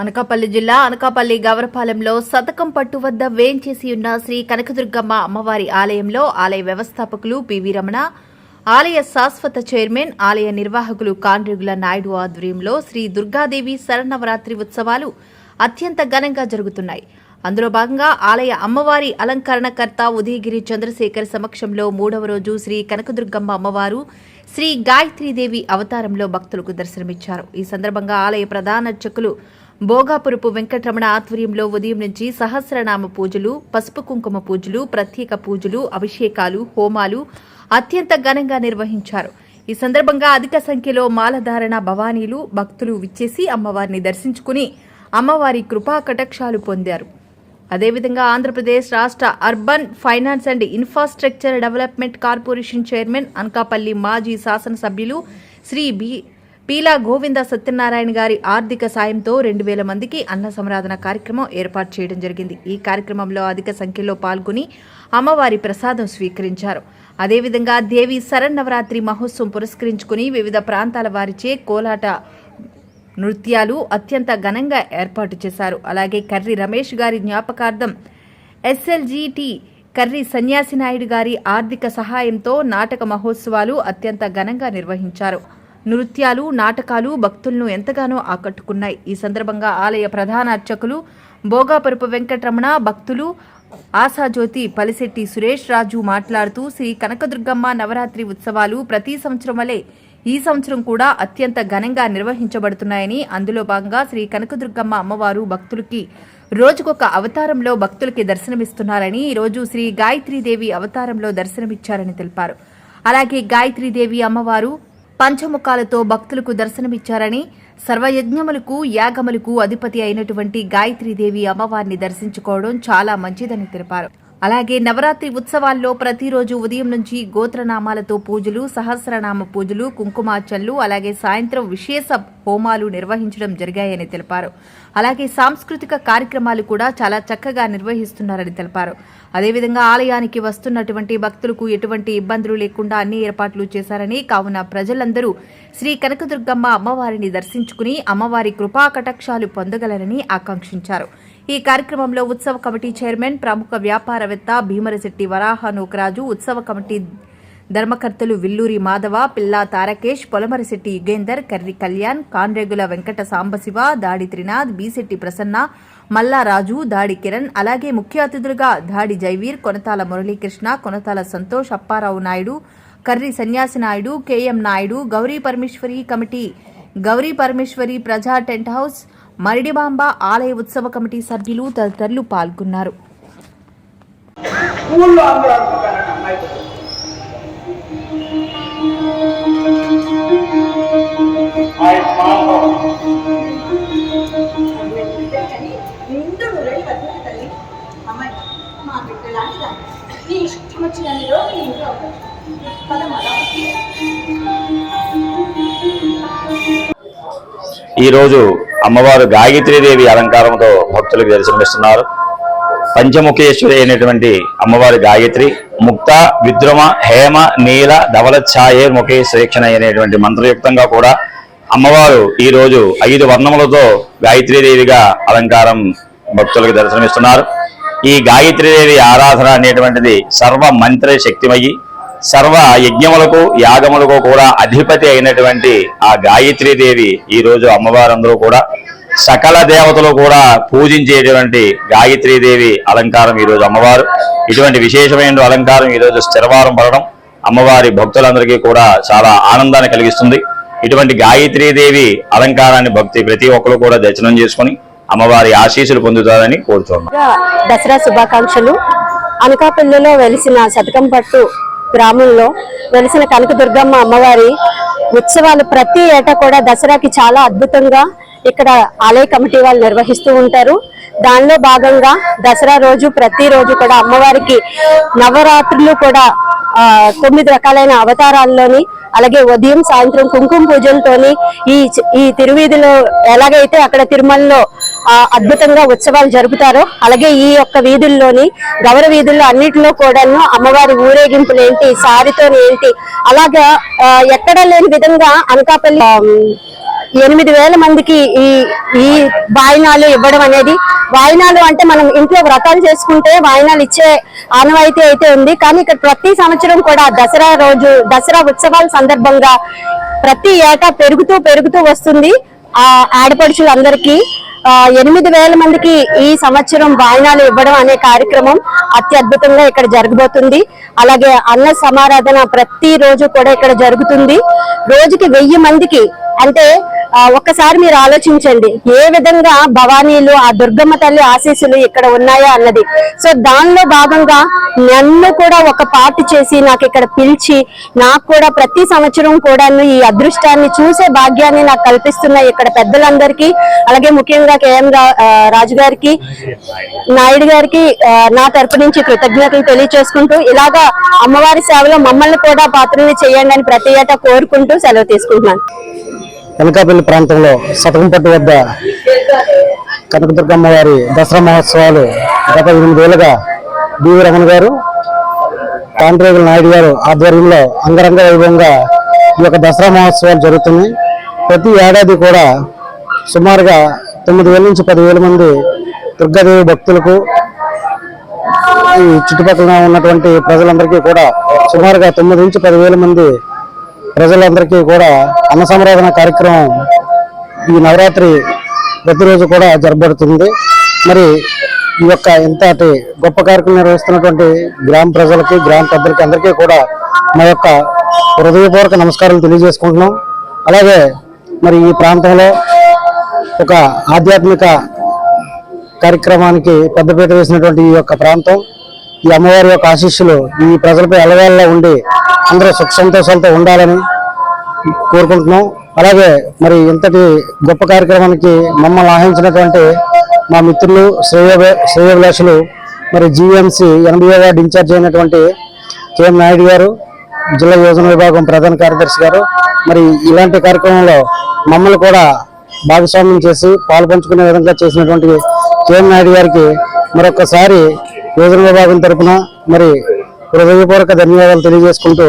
అనకాపల్లి జిల్లా అనకాపల్లి గవరపాలెంలో శతకం పట్టు వద్ద వేంచేసి ఉన్న శ్రీ కనకదుర్గమ్మ అమ్మవారి ఆలయంలో ఆలయ వ్యవస్థాపకులు పివి రమణ ఆలయ శాశ్వత చైర్మన్ ఆలయ నిర్వాహకులు కాండ్రిగుల నాయుడు ఆధ్వర్యంలో శ్రీ దుర్గాదేవి శరణవరాత్రి ఉత్సవాలు అత్యంత ఘనంగా జరుగుతున్నాయి. అందులో భాగంగా ఆలయ అమ్మవారి అలంకరణకర్త ఉదయగిరి చంద్రశేఖర్ సమక్షంలో మూడవ రోజు శ్రీ కనకదుర్గమ్మ అమ్మవారు శ్రీ గాయత్రీదేవి అవతారంలో భక్తులకు దర్శనమిచ్చారు. ఈ సందర్భంగా ఆలయ ప్రధాన అర్చకులు భోగాపురపు వెంకటరమణ ఆధ్వర్యంలో ఉదయం నుంచి సహస్రనామ పూజలు పసుపు కుంకుమ పూజలు ప్రత్యేక పూజలు అభిషేకాలు హోమాలు అత్యంత ఘనంగా నిర్వహించారు. ఈ సందర్భంగా అధిక సంఖ్యలో మాలధారణ భవానీలు భక్తులు విచ్చేసి అమ్మవారిని దర్శించుకుని అమ్మవారి కృపా కటాక్షాలు పొందారు. అదేవిధంగా ఆంధ్రప్రదేశ్ రాష్ట్ర urban finance and infrastructure development corporation chairman Anakapalli మాజీ శాసనసభ్యులు శ్రీ బి పీలా గోవింద సత్యనారాయణ గారి ఆర్థిక సాయంతో రెండు వేల మందికి అన్న సంరాధన కార్యక్రమం ఏర్పాటు చేయడం జరిగింది. ఈ కార్యక్రమంలో అధిక సంఖ్యలో పాల్గొని అమ్మవారి ప్రసాదం స్వీకరించారు. అదేవిధంగా దేవి శరన్నవరాత్రి మహోత్సవం పురస్కరించుకుని వివిధ ప్రాంతాల వారిచే కోలాట నృత్యాలు అత్యంత ఘనంగా ఏర్పాటు చేశారు. అలాగే కర్రి రమేష్ గారి జ్ఞాపకార్థం ఎస్ఎల్జీటీ కర్రి సన్యాసి నాయుడు గారి ఆర్థిక సహాయంతో నాటక మహోత్సవాలు అత్యంత ఘనంగా నిర్వహించారు. నృత్యాలు నాటకాలు భక్తులను ఎంతగానో ఆకట్టుకున్నాయి. ఈ సందర్భంగా ఆలయ ప్రధాన అర్చకులు భోగాపరుపు వెంకటరమణ భక్తులు ఆశాజ్యోతి పలిశెట్టి సురేష్ రాజు మాట్లాడుతూ శ్రీ కనకదుర్గమ్మ నవరాత్రి ఉత్సవాలు ప్రతి సంవత్సరం వలె ఈ సంవత్సరం కూడా అత్యంత ఘనంగా నిర్వహించబడుతున్నాయని అందులో భాగంగా శ్రీ కనకదుర్గమ్మ అమ్మవారు భక్తులకి రోజుకొక అవతారంలో భక్తులకి దర్శనమిస్తున్నారని ఈరోజు రోజు శ్రీ గాయత్రీదేవి అవతారంలో దర్శనమిచ్చారని తెలిపారు. అలాగే గాయత్రీదేవి అమ్మవారు పంచముఖాలతో భక్తులకు దర్శనమిచ్చారని సర్వయజ్ఞములకు యాగములకు అధిపతి అయినటువంటి గాయత్రీదేవి అమ్మవారిని దర్శించుకోవడం చాలా మంచిదని తెలిపారు. అలాగే నవరాత్రి ఉత్సవాల్లో ప్రతిరోజు ఉదయం నుంచి గోత్రనామాలతో పూజలు సహస్రనామ పూజలు కుంకుమార్చనలు అలాగే సాయంత్రం విశేష హోమాలు నిర్వహించడం జరిగాయని తెలిపారు. అలాగే సాంస్కృతిక కార్యక్రమాలు కూడా చాలా చక్కగా నిర్వహిస్తున్నారని తెలిపారు. అదేవిధంగా ఆలయానికి వస్తున్నటువంటి భక్తులకు ఎటువంటి ఇబ్బందులు లేకుండా అన్ని ఏర్పాట్లు చేశారని కావున ప్రజలందరూ శ్రీ కనకదుర్గమ్మ అమ్మవారిని దర్శించుకుని అమ్మవారి కృపా కటాక్షాలు పొందగలరని ఆకాంక్షించారు. ఈ కార్యక్రమంలో ఉత్సవ కమిటీ చైర్మన్ ప్రముఖ వ్యాపారవేత్త భీమరశెట్టి వరాహ నూకరాజు ఉత్సవ కమిటీ ధర్మకర్తలు విల్లూరి మాధవ పిల్లా తారకేష్ పొలమరిశెట్టి యుగేందర్ కర్రి కళ్యాణ్ కాన్రేగుల వెంకట సాంబశివ దాడి త్రినాథ్ బీశెట్టి ప్రసన్న మల్లారాజు దాడి కిరణ్ అలాగే ముఖ్య అతిథులుగా దాడి Jaiveer Konathala Muralikrishna Konathala Santosh Apparao Naidu Karri Sanyasi Naidu K M Naidu Gauri Parameswari committee Gauri Parameswari ప్రజా టెంట్ హౌస్ మరిడిబాంబ ఆలయ ఉత్సవ కమిటీ సభ్యులు తదితరులు పాల్గొన్నారు. రోజు ఈరోజు అమ్మవారు గాయత్రీదేవి అలంకారంతో భక్తులకు దర్శనమిస్తున్నారు. పంచముఖేశ్వరి అయినటువంటి అమ్మవారి గాయత్రి ముక్త విద్రుమ హేమ నీల ధవల ఛాయే ముఖే శ్రేక్షణ అనేటువంటి మంత్రయుక్తంగా కూడా అమ్మవారు ఈరోజు ఐదు వర్ణములతో గాయత్రీదేవిగా అలంకారం భక్తులకు దర్శనమిస్తున్నారు. ఈ గాయత్రీదేవి ఆరాధన అనేటువంటిది సర్వ మంత్ర శక్తిమయ్యి సర్వ యజ్ఞములకు యాగములకు కూడా అధిపతి అయినటువంటి ఆ గాయత్రీదేవి ఈ రోజు అమ్మవారందరూ కూడా సకల దేవతలు కూడా పూజించేటువంటి గాయత్రీదేవి అలంకారం ఈ రోజు అమ్మవారు. ఇటువంటి విశేషమైన అలంకారం ఈ రోజు స్థిరవారం పడడం అమ్మవారి భక్తులందరికీ కూడా చాలా ఆనందాన్ని కలిగిస్తుంది. ఇటువంటి గాయత్రీదేవి అలంకారాన్ని భక్తి ప్రతి ఒక్కరు కూడా దర్శనం చేసుకుని అమ్మవారి ఆశీస్సులు పొందుతారని కోరుతున్నాం దసరా శుభాకాంక్షలు. అనకాపల్లిలో వెలిసిన శతకంపట్టు గ్రామంలో వెలిసిన కనకదుర్గమ్మ అమ్మవారి ఉత్సవాలు ప్రతి ఏటా కూడా దసరాకి చాలా అద్భుతంగా ఇక్కడ ఆలయ కమిటీ వాళ్ళు నిర్వహిస్తూ ఉంటారు. దానిలో భాగంగా దసరా రోజు ప్రతి రోజు కూడా అమ్మవారికి నవరాత్రులు కూడా తొమ్మిది రకాలైన అవతారాల్లోని అలాగే ఉదయం సాయంత్రం కుంకుమ పూజలతోని ఈ ఈ తిరువీధిలో ఎలాగైతే అక్కడ తిరుమలలో అద్భుతంగా ఉత్సవాలు జరుపుతారో. అలాగే ఈ యొక్క వీధుల్లోని గౌర వీధుల్లో అన్నిటిలో కూడాను అమ్మవారి ఊరేగింపులు ఏంటి సారితో ఏంటి అలాగా ఎక్కడా లేని విధంగా అనకాపల్లి ఎనిమిది వేల మందికి ఈ ఈ వాయినాలు ఇవ్వడం అనేది వాయినాలు అంటే మనం ఇంట్లో వ్రతాలు చేసుకుంటే వాయినాలు ఇచ్చే ఆనవాయితీ అయితే ఉంది. కానీ ఇక్కడ ప్రతి సంవత్సరం కూడా దసరా రోజు దసరా ఉత్సవాల సందర్భంగా ప్రతి ఏటా పెరుగుతూ పెరుగుతూ వస్తుంది. ఆ ఆడపడుచులందరికీ ఎనిమిది వేల మందికి ఈ సంవత్సరం వాయినాలు ఇవ్వడం అనే కార్యక్రమం అత్యద్భుతంగా ఇక్కడ జరగబోతుంది. అలాగే అన్న సమారాధన ప్రతి రోజు కూడా ఇక్కడ జరుగుతుంది. రోజుకి వెయ్యి మందికి అంటే ఒక్కసారి మీరు ఆలోచించండి. ఏ విధంగా భవానీలు ఆ దుర్గమ్మ తల్లి ఆశీస్సులు ఇక్కడ ఉన్నాయా అన్నది. సో దానిలో భాగంగా నన్ను కూడా ఒక పార్ట్ చేసి నాకు ఇక్కడ పిలిచి నాకు కూడా ప్రతి సంవత్సరం కూడా ఈ అదృష్టాన్ని చూసే భాగ్యాన్ని నాకు కల్పిస్తున్న ఇక్కడ పెద్దలందరికీ అలాగే ముఖ్యంగా కేఎం రా- రాజు గారికి నాయుడు గారికి నా తరపు నుంచి కృతజ్ఞతలు తెలియచేసుకుంటూ ఇలాగా అమ్మవారి సేవలో మమ్మల్ని కూడా పాత్రని చేయండి అని ప్రతి ఏటా కోరుకుంటూ సెలవు తీసుకుంటున్నాను. ఎనకాపల్లి ప్రాంతంలో శతకంపట్టు వద్ద కనకదుర్గమ్మ వారి దసరా మహోత్సవాలు గత ఎనిమిదేళ్ళుగా బివి రమణ గారు తాండ్రేగుల నాయుడు గారు ఆధ్వర్యంలో అంగరంగ వైభవంగా ఈ యొక్క దసరా మహోత్సవాలు జరుగుతున్నాయి. ప్రతి ఏడాది కూడా సుమారుగా తొమ్మిది వేల నుంచి పదివేల మంది దుర్గాదేవి భక్తులకు ఈ చుట్టుపక్కల ఉన్నటువంటి ప్రజలందరికీ కూడా సుమారుగా తొమ్మిది నుంచి పదివేల మంది ప్రజలందరికీ కూడా అన్న సంరాధన కార్యక్రమం ఈ నవరాత్రి ప్రతిరోజు కూడా జరపబడుతుంది. మరి ఈ యొక్క ఇంతటి గొప్ప కార్యక్రమం నిర్వహిస్తున్నటువంటి గ్రామ ప్రజలకి గ్రామ పెద్దలకి అందరికీ కూడా మా యొక్క హృదయపూర్వక నమస్కారాలు తెలియజేసుకుంటున్నాం. అలాగే మరి ఈ ప్రాంతంలో ఒక ఆధ్యాత్మిక కార్యక్రమానికి పెద్దపీట వేసినటువంటి ఈ యొక్క ప్రాంతం ఈ అమ్మవారి యొక్క ఆశీస్సులు ఈ ప్రజలపై అలవాళ్ళలో ఉండి అందరూ సుఖ సంతోషాలతో ఉండాలని కోరుకుంటున్నాం. అలాగే మరి ఇంతటి గొప్ప కార్యక్రమానికి మమ్మల్ని ఆహించినటువంటి మా మిత్రులు శ్రేయ శ్రేయభిలాషులు మరి GMC NBA ward in charge అయినటువంటి కెఎం నాయుడు గారు జిల్లా యోజన విభాగం ప్రధాన కార్యదర్శి గారు మరి ఇలాంటి కార్యక్రమంలో మమ్మల్ని కూడా భాగస్వామ్యం చేసి పాలు పంచుకునే విధంగా చేసినటువంటి కెఎం నాయుడు గారికి మరొకసారి యోజన విభాగం తరపున మరి హృదయపూర్వక ధన్యవాదాలు తెలియజేసుకుంటూ